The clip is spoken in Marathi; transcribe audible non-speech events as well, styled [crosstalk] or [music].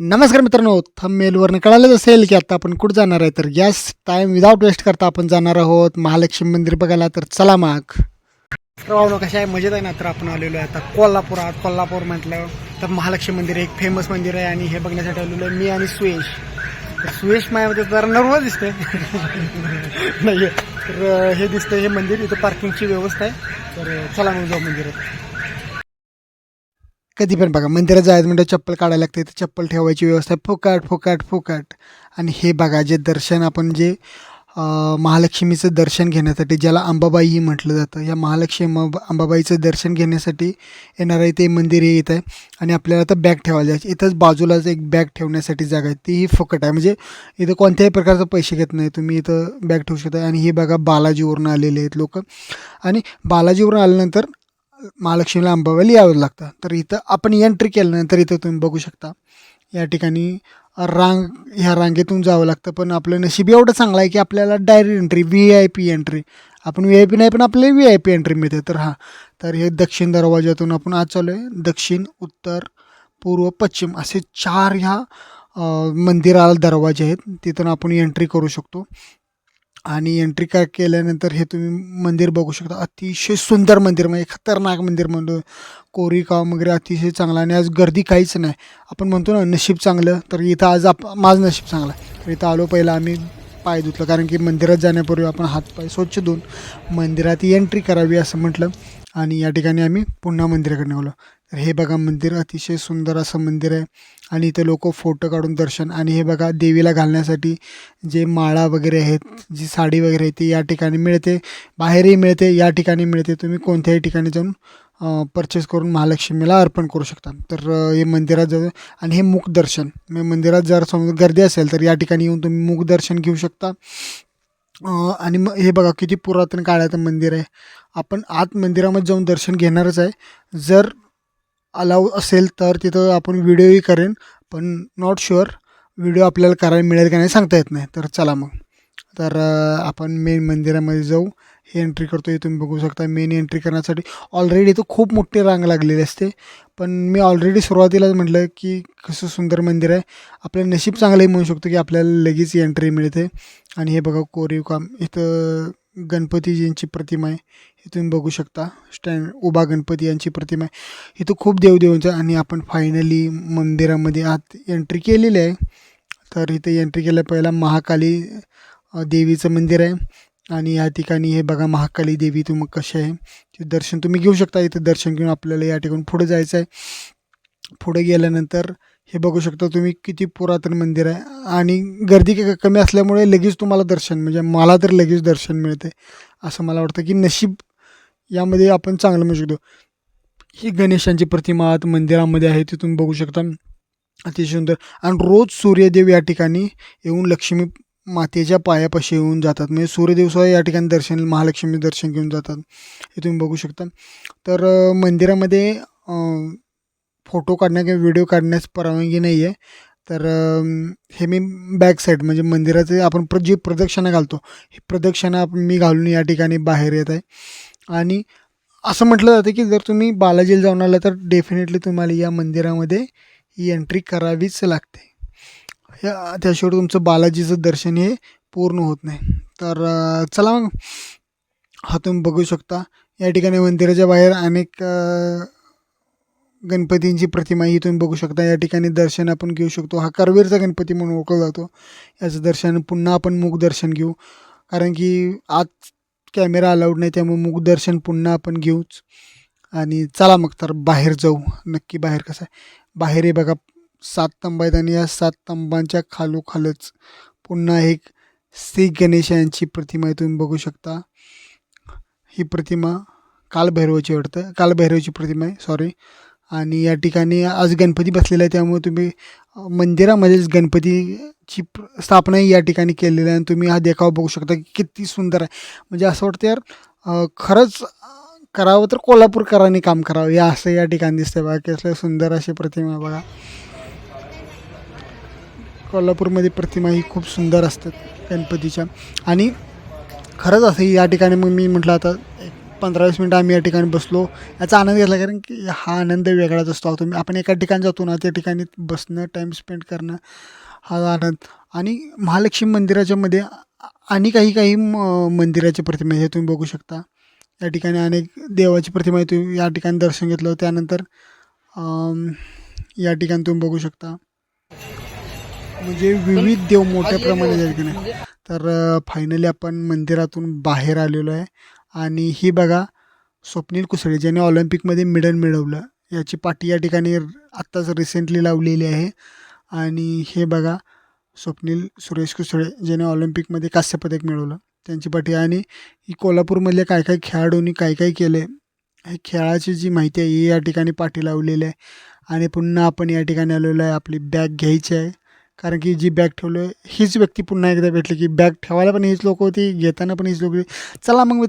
नमस्कार मित्रांनो थंबमेलवरनं कळालंच असेल की आता आपण कुठं जाणार आहे तर गॅस टाईम विदाऊट वेस्ट करता आपण जाणार आहोत महालक्ष्मी मंदिर बघायला तर चला माग. रावण कशा आहे? मजेत आहे ना? तर आपण आलेलो आहे आता कोल्हापुरात. कोल्हापूर म्हटलं तर महालक्ष्मी मंदिर एक फेमस मंदिर आहे आणि हे बघण्यासाठी आलेलो आहे मी आणि सुयेश. तर मायामध्ये जरा नर्वस दिसते [laughs] नाही तर हे दिसतंय हे मंदिर इथं पार्किंगची व्यवस्था आहे. तर चला मग जाऊ मंदिरात. कधी पण बघा मंदिरात जायचं म्हणजे चप्पल काढायला लागते तर चप्पल ठेवायची व्यवस्था आहे. फुकाट फुकाट फुकाट. आणि हे बघा जे दर्शन आपण जे महालक्ष्मीचं दर्शन घेण्यासाठी ज्याला अंबाबाई म्हटलं जातं या महालक्ष्मी अंबाबाईचं दर्शन घेण्यासाठी येणार आहे ते मंदिर हे येत आहे. आणि आपल्याला आता बॅग ठेवायला जायची. इथंच बाजूलाच एक बॅग ठेवण्यासाठी जागा आहे. तीही फुकट आहे. म्हणजे इथं कोणत्याही प्रकारचं पैसे घेत नाही. तुम्ही इथं बॅग ठेवू शकता. आणि हे बघा बालाजीवरून आलेले आहेत लोक. आणि बालाजीवरून आल्यानंतर महालक्ष्मीला अंबाबाईला यावं लागतं. तर इथं आपण एंट्री केल्यानंतर इथं तुम्ही बघू शकता. या ठिकाणी रांग ह्या रांगेतून जावं लागतं. पण आपलं नशीब एवढं चांगलं आहे की आपल्याला direct entry V I P entry आपण व्ही आय पी नाही पण आपल्याला व्ही आय पी एंट्री मिळते. तर हां. तर हे दक्षिण दरवाजातून आपण आज चालू आहे दक्षिण उत्तर पूर्व पश्चिम असे चार ह्या मंदिराला दरवाजे आहेत. तिथून आपण एंट्री करू शकतो. आणि एंट्री काय केल्यानंतर हे तुम्ही मंदिर बघू शकता. अतिशय सुंदर मंदिर म्हणजे खतरनाक मंदिर म्हणतो कोरीव काम वगैरे अतिशय चांगलं आणि आज गर्दी काहीच नाही. आपण म्हणतो ना नशीब चांगलं तर इथं आज आप माझं नशीब चांगलं आहे. तर इथं आलो पहिला आम्ही. पाय धुतलं. कारण की मंदिरात जाण्यापूर्वी आपण हातपाय स्वच्छ धुवून मंदिरात एंट्री करावी असं म्हटलं. आणि या ठिकाणी आम्ही पुन्हा मंदिराकडे निघालो तर हे बघा मंदिर अतिशय सुंदर असं मंदिर आहे. आणि इथं लोक फोटो काढून दर्शन आणि हे बघा देवीला घालण्यासाठी जे माळा वगैरे आहेत जी साडी वगैरे आहे ती या ठिकाणी मिळते. बाहेरही मिळते या ठिकाणी मिळते. तुम्ही कोणत्याही ठिकाणी जाऊन परचेस करून महालक्ष्मीला अर्पण करू शकता तर हे मंदिरात जाऊ आणि हे मुखदर्शन म्हणजे मंदिरात जर समजा गर्दी असेल तर या ठिकाणी येऊन तुम्ही मुखदर्शन घेऊ शकता. आणि मग हे बघा किती पुरातन काळाचं मंदिर आहे. आपण आत मंदिरामध्ये जाऊन दर्शन घेणारच आहे. जर अलाव असेल तर तिथं आपण व्हिडिओही करेन पण नॉट शुअर व्हिडिओ आपल्याला करायला मिळेल का नाही सांगता येत नाही. तर चला मग. तर आपण मेन मंदिरामध्ये जाऊ. हे एंट्री करतो हे तुम्ही बघू शकता. मेन एंट्री करण्यासाठी ऑलरेडी इथं खूप मोठी रांग लागलेली असते. पण मी ऑलरेडी सुरुवातीलाच म्हटलं की कसं सुंदर मंदिर आहे. आपलं नशीब चांगलंही म्हणू शकतो की आपल्याला लगेच एंट्री मिळते. आणि हे बघा कोरीव काम इथं गणपतीजींची प्रतिमा आहे. हे तुम्ही बघू शकता. स्टँड उभा गणपती यांची प्रतिमा आहे. इथं खूप देवदेवांचं आणि आपण फायनली मंदिरामध्ये आत एंट्री केलेली आहे. तर इथं एंट्री केल्या पहिला महाकाली देवीचं मंदिर आहे. आणि या ठिकाणी हे बघा महाकाली देवी तुम्ही कसे आहे. ते दर्शन तुम्ही घेऊ शकता. इथं दर्शन घेऊन आपल्याला या ठिकाणी पुढे जायचं आहे पुढे गेल्यानंतर हे बघू शकता तुम्ही किती पुरातन मंदिर आहे. आणि गर्दी कमी असल्यामुळे लगेच तुम्हाला दर्शन म्हणजे मला तर लगेच दर्शन मिळते असं मला वाटतं की नशीब यामध्ये आपण चांगलं म्हणू शकतो. ही गणेशांची प्रतिमा आत मंदिरामध्ये आहे ती तुम्ही बघू शकता. अतिशय सुंदर. आणि रोज सूर्यदेव या ठिकाणी येऊन लक्ष्मी मातेच्या पायापाशी येऊन जातात. म्हणजे सूर्यदेव या ठिकाणी दर्शन महालक्ष्मी दर्शन घेऊन जातात. हे तुम्ही बघू शकता. तर मंदिरामध्ये फोटो काढण्या किंवा व्हिडिओ काढण्यास परवानगी नाही आहे. तर हे मी बॅक साईड म्हणजे मंदिराचे आपण प्र जी प्रदक्षिणा घालतो ही प्रदक्षिणा मी घालून या ठिकाणी बाहेर येत आहे. आणि असं म्हटलं जातं की जर तुम्ही बालाजीला जाऊन आला तर डेफिनेटली तुम्हाला या मंदिरामध्ये ही एंट्री करावीच लागते. त्या त्याशिवाय तुमचं बालाजीचं दर्शन हे पूर्ण होत नाही. तर चला मग. हा तुम्ही बघू शकता. या ठिकाणी मंदिराच्या बाहेर अनेक गणपतींची प्रतिमा ही तुम्ही बघू शकता. या ठिकाणी दर्शन आपण घेऊ शकतो. हा करवीरचा गणपती म्हणून ओळखला जातो. याचं दर्शन पुन्हा आपण मुख दर्शन घेऊ. कारण की आज कॅमेरा अलाउड नाही त्यामुळे मुख दर्शन पुन्हा आपण घेऊच. आणि चला मग तर बाहेर जाऊ. नक्की बाहेर कसं आहे? बाहेर हे बघा सात तंबा आहेत आणि या सात तंबांच्या खालोखालच पुन्हा एक श्री गणेश यांची प्रतिमा आहे तुम्ही बघू शकता. ही प्रतिमा कालभैरवाची वाटतं. कालभैरवाची प्रतिमा आहे सॉरी आणि या ठिकाणी आज गणपती बसलेला आहे त्यामुळे तुम्ही मंदिरामध्येच गणपतीची प्र- स्थापना या ठिकाणी केलेली आहे आणि तुम्ही हा देखावा बघू शकता की किती सुंदर आहे. म्हणजे असं वाटतं यार खरंच करावं तर कोल्हापूरकरांनी काम करावं. या असं या ठिकाणी दिसतंय बघा कसलं सुंदर अशी प्रतिमा बघा. कोल्हापूरमध्ये प्रतिमा ही खूप सुंदर असतात गणपतीच्या. आणि खरंच असं या ठिकाणी मग मी म्हटलं आता एक पंधरा वीस मिनटं आम्ही या ठिकाणी बसलो. याचा आनंद घेतला कारण की हा आनंद वेगळाच असतो. तुम्ही आपण एका ठिकाणी जातो ना त्या ठिकाणी बसणं टाईम स्पेंड करणं हा आनंद. आणि महालक्ष्मी मंदिराच्या मध्ये आणि काही काही म मंदिराची प्रतिमा हे तुम्ही बघू शकता. या ठिकाणी अनेक देवाची प्रतिमा आहे तुम्ही या ठिकाणी दर्शन घेतलं. त्यानंतर या ठिकाणी तुम्ही बघू शकता. म्हणजे विविध देव मोठ्या प्रमाणात या ठिकाणी तर फायनली आपण मंदिरातून बाहेर आलेलो आहे. आणि ही बघा स्वप्नील कुसळे ज्याने ऑलिम्पिकमध्ये मेडल मिळवलं याची पाठी या ठिकाणी आत्ताच रिसेंटली लावलेली आहे. आणि हे बघा स्वप्नील सुरेश कुसळे ज्याने ऑलिम्पिकमध्ये कांस्य पदक मिळवलं त्यांची पाठी आणि ही कोल्हापूरमधल्या काय काय खेळाडूंनी काय काय केलं आहे हे खेळाची जी माहिती आहे ही या ठिकाणी पाठी लावलेली आहे. आणि पुन्हा आपण या ठिकाणी आलेलो आहे आपली बॅग घ्यायची आहे. कारण की जी बॅग ठेवलं आहे हीच व्यक्ती पुन्हा एकदा भेटली की बॅग ठेवायला पण हीच लोक होती घेताना पण हीच लोक होती. चला मग मी